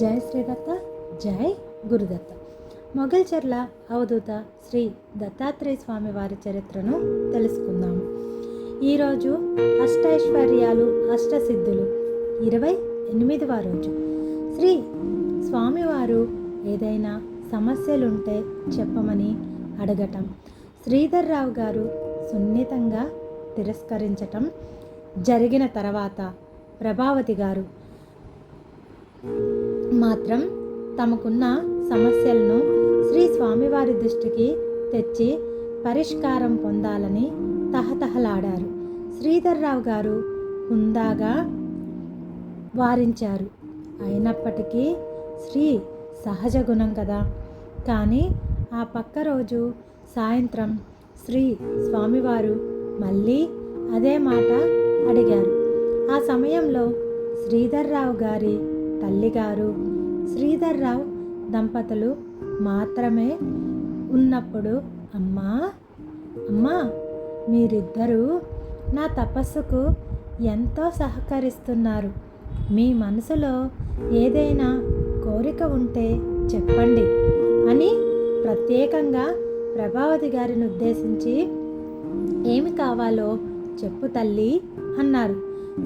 జై శ్రీదత్త జై గురుదత్త. మొగల్చెర్ల అవధూత శ్రీ దత్తాత్రేయ స్వామి వారి చరిత్రను తెలుసుకుందాము. ఈరోజు అష్టైశ్వర్యాలు అష్టసిద్ధులు. ఇరవై ఎనిమిదవ రోజు. శ్రీ స్వామివారు ఏదైనా సమస్యలుంటే చెప్పమని అడగటం శ్రీధర్ రావు గారు సున్నితంగా తిరస్కరించటం జరిగిన తర్వాత ప్రభావతి గారు మాత్రం తమకున్న సమస్యలను శ్రీ స్వామివారి దృష్టికి తెచ్చి పరిష్కారం పొందాలని తహతహలాడారు. శ్రీధర్రావు గారు హుందాగా వారించారు. అయినప్పటికీ శ్రీ సహజ గుణం కదా. కానీ ఆ పక్క రోజు సాయంత్రం శ్రీ స్వామివారు మళ్ళీ అదే మాట అడిగారు. ఆ సమయంలో శ్రీధర్రావు గారి తల్లిగారు శ్రీధర్రావు దంపతులు మాత్రమే ఉన్నప్పుడు అమ్మా అమ్మా మీరిద్దరూ నా తపస్సుకు ఎంతో సహకరిస్తున్నారు. మీ మనసులో ఏదైనా కోరిక ఉంటే చెప్పండి అని ప్రత్యేకంగా ప్రభావతి గారిని ఉద్దేశించి ఏమి కావాలో చెప్పు తల్లి అన్నారు.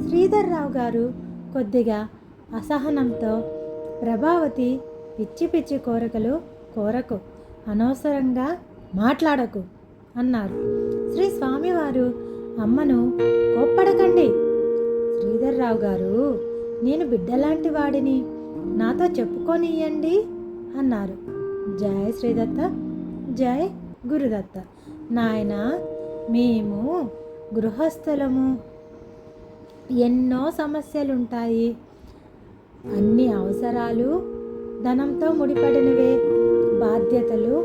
శ్రీధర్రావు గారు కొద్దిగా అసహనంతో ప్రభావతి పిచ్చి పిచ్చి కోరికలు కోరకు అనవసరంగా మాట్లాడకు అన్నారు. శ్రీ స్వామివారు అమ్మను కోప్పడకండి. శ్రీధర్రావు గారు నేను బిడ్డలాంటి వాడిని నాతో చెప్పుకొనియండి అన్నారు. జయ శ్రీదత్త జయ గురుదత్త. నాయన మేము గృహస్థులము. ఎన్నో సమస్యలుంటాయి. అన్ని అవసరాలు ధనంతో ముడిపడినవే బాధ్యతలు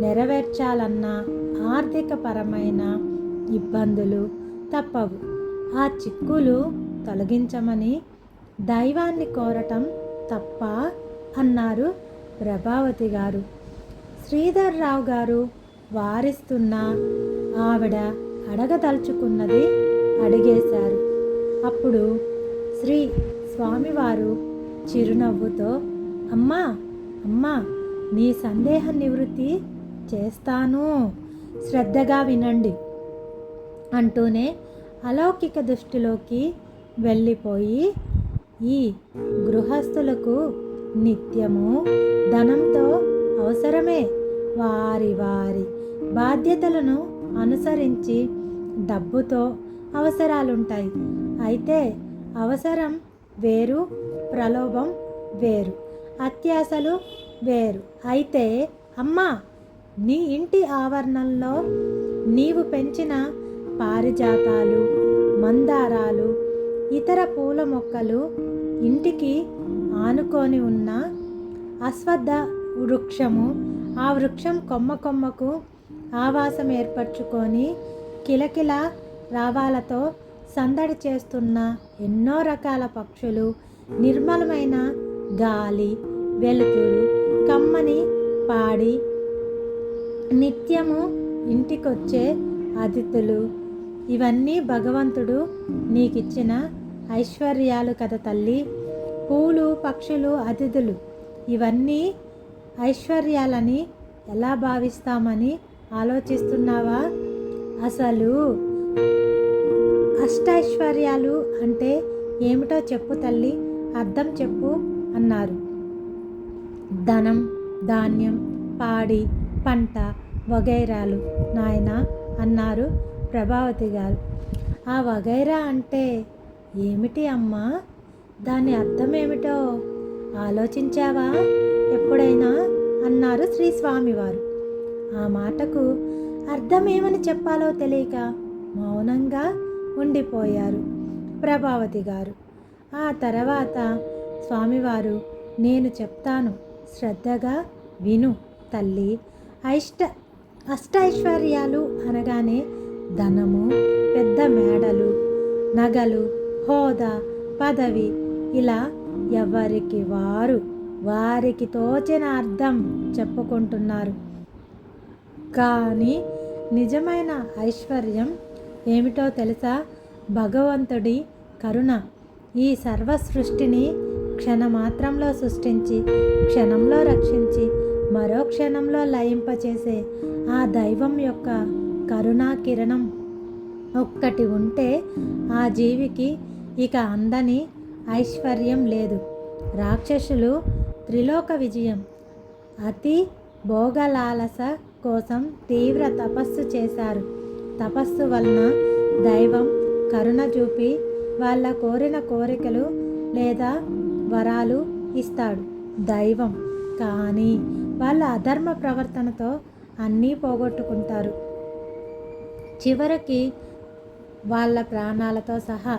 నెరవేర్చాలన్న ఆర్థికపరమైన ఇబ్బందులు తప్పవు. ఆ చిక్కులు తొలగించమని దైవాన్ని కోరటం తప్ప అన్నారు ప్రభావతి గారు. శ్రీధర్ రావు గారు వారిస్తున్న ఆవిడ అడగదలుచుకున్నది అడిగేశారు. అప్పుడు శ్రీ స్వామివారు చిరునవ్వుతో అమ్మా అమ్మా నీ సందేహ నివృత్తి చేస్తాను. శ్రద్ధగా వినండి అంటూనే అలౌకిక దృష్టిలోకి వెళ్ళిపోయి ఈ గృహస్థులకు నిత్యము ధనంతో అవసరమే. వారి వారి బాధ్యతలను అనుసరించి డబ్బుతో అవసరాలుంటాయి. అయితే అవసరం వేరు ప్రలోభం వేరు అత్యాశలు వేరు. అయితే అమ్మా నీ ఇంటి ఆవరణంలో నీవు పెంచిన పారిజాతాలు మందారాలు ఇతర పూల మొక్కలు ఇంటికి ఆనుకొని ఉన్న అశ్వద్ధ వృక్షము ఆ వృక్షం కొమ్మ కొమ్మకు ఆవాసం ఏర్పరచుకొని కిలకిల రావాలతో సందడి చేస్తున్న ఎన్నో రకాల పక్షులు నిర్మలమైన గాలి వెలుతురు కమ్మని పాడి నిత్యము ఇంటికొచ్చే అతిథులు. ఇవన్నీ భగవంతుడు నీకిచ్చిన ఐశ్వర్యాలు కదా తల్లి. పూలు పక్షులు అతిథులు ఇవన్నీ ఐశ్వర్యాలని ఎలా భావిస్తామని ఆలోచిస్తున్నావా? అసలు అష్టైశ్వర్యాలు అంటే ఏమిటో చెప్పు తల్లి అర్థం చెప్పు అన్నారు. ధనం ధాన్యం పాడి పంట వగైరాలు నాయన అన్నారు ప్రభావతి గారు. ఆ వగైరా అంటే ఏమిటి అమ్మా? దాని అర్థం ఏమిటో ఆలోచించావా? ఎప్పుడైనా? అన్నారు శ్రీ స్వామివారు. ఆ మాటకు అర్థమేమని చెప్పాలో తెలియక మౌనంగా ఉండిపోయారు. ప్రభావతి గారు ఆ తర్వాత స్వామివారు నేను చెప్తాను శ్రద్ధగా విను తల్లి. ఐష్ట అష్టైశ్వర్యాలు అనగానే ధనము పెద్ద మేడలు నగలు హోదా పదవి ఇలా ఎవరికి వారు వారికి తోచిన అర్థం చెప్పుకుంటున్నారు. కానీ నిజమైన ఐశ్వర్యం ఏమిటో తెలుసా? భగవంతుడి కరుణ. ఈ సర్వ సృష్టిని క్షణమాత్రంలో సృష్టించి క్షణంలో రక్షించి మరో క్షణంలో లయింపచేసే ఆ దైవం యొక్క కరుణా కిరణం. ఒక్కటి ఉంటే ఆ జీవికి ఇక అందని ఐశ్వర్యం లేదు. రాక్షసులు త్రిలోక విజయం. అతి భోగలాలస కోసం తీవ్ర తపస్సు చేశారు. తపస్సు వలన దైవం కరుణ చూపి వాళ్ళ కోరిన కోరికలు లేదా వరాలు ఇస్తాడు. దైవం కానీ వాళ్ళ అధర్మ ప్రవర్తనతో అన్నీ పోగొట్టుకుంటారు. చివరికి వాళ్ళ ప్రాణాలతో సహా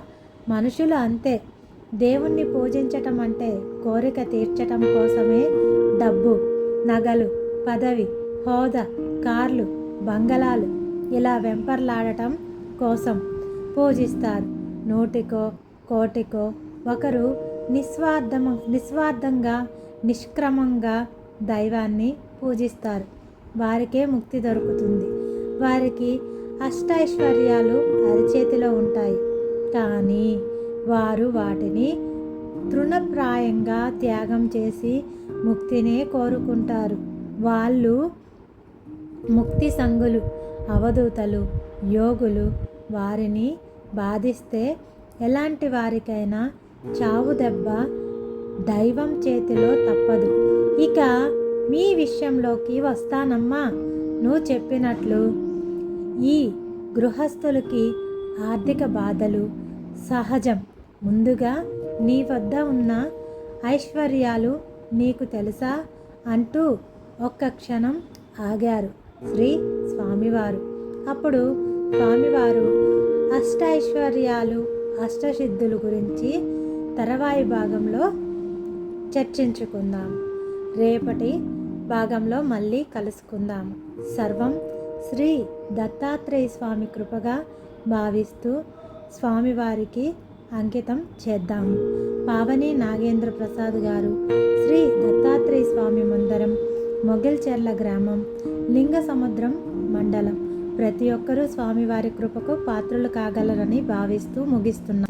మనుషులు అంతే. దేవుణ్ణి పూజించటం అంటే కోరిక తీర్చటం కోసమే డబ్బు నగలు పదవి హోదా కార్లు బంగళాలు ఇలా వెంపర్లాడటం కోసం పూజిస్తారు. నూటికో కోటికో ఒకరు నిస్వార్థమ నిస్వార్థంగా నిష్క్రమంగా దైవాన్ని పూజిస్తారు. వారికే ముక్తి దొరుకుతుంది. వారికి అష్టైశ్వర్యాలు అరిచేతిలో ఉంటాయి. కానీ వారు వాటిని తృణప్రాయంగా త్యాగం చేసి ముక్తినే కోరుకుంటారు. వాళ్ళు ముక్తి సంగులు అవధూతలు యోగులు వారిని బాధిస్తే ఎలాంటి వారికైనా చావు దెబ్బ దైవం చేతిలో తప్పదు. ఇక మీ విషయంలోకి వస్తానమ్మా. నువ్వు చెప్పినట్లు ఈ గృహస్థులకి ఆర్థిక బాధలు సహజం. ముందుగా నీ వద్ద ఉన్న ఐశ్వర్యాలు నీకు తెలుసా? అంటూ ఒక్క క్షణం ఆగారు. శ్రీ స్వామివారు. అప్పుడు స్వామివారు అష్టైశ్వర్యాలు అష్టసిద్ధుల గురించి తరవాయి భాగంలో చర్చించుకుందాం. రేపటి భాగంలో మళ్ళీ కలుసుకుందాం. సర్వం శ్రీ దత్తాత్రేయ స్వామి కృపగా భావిస్తూ స్వామివారికి అంకితం చేద్దాము పావని నాగేంద్ర ప్రసాద్ గారు శ్రీ దత్తాత్రేయ స్వామి మందిరం మొగిల్చెర్ల గ్రామం లింగ సముద్రం మండలం. ప్రతి ఒక్కరూ స్వామివారి కృపకు పాత్రలు కాగలరని భావిస్తూ ముగిస్తున్నారు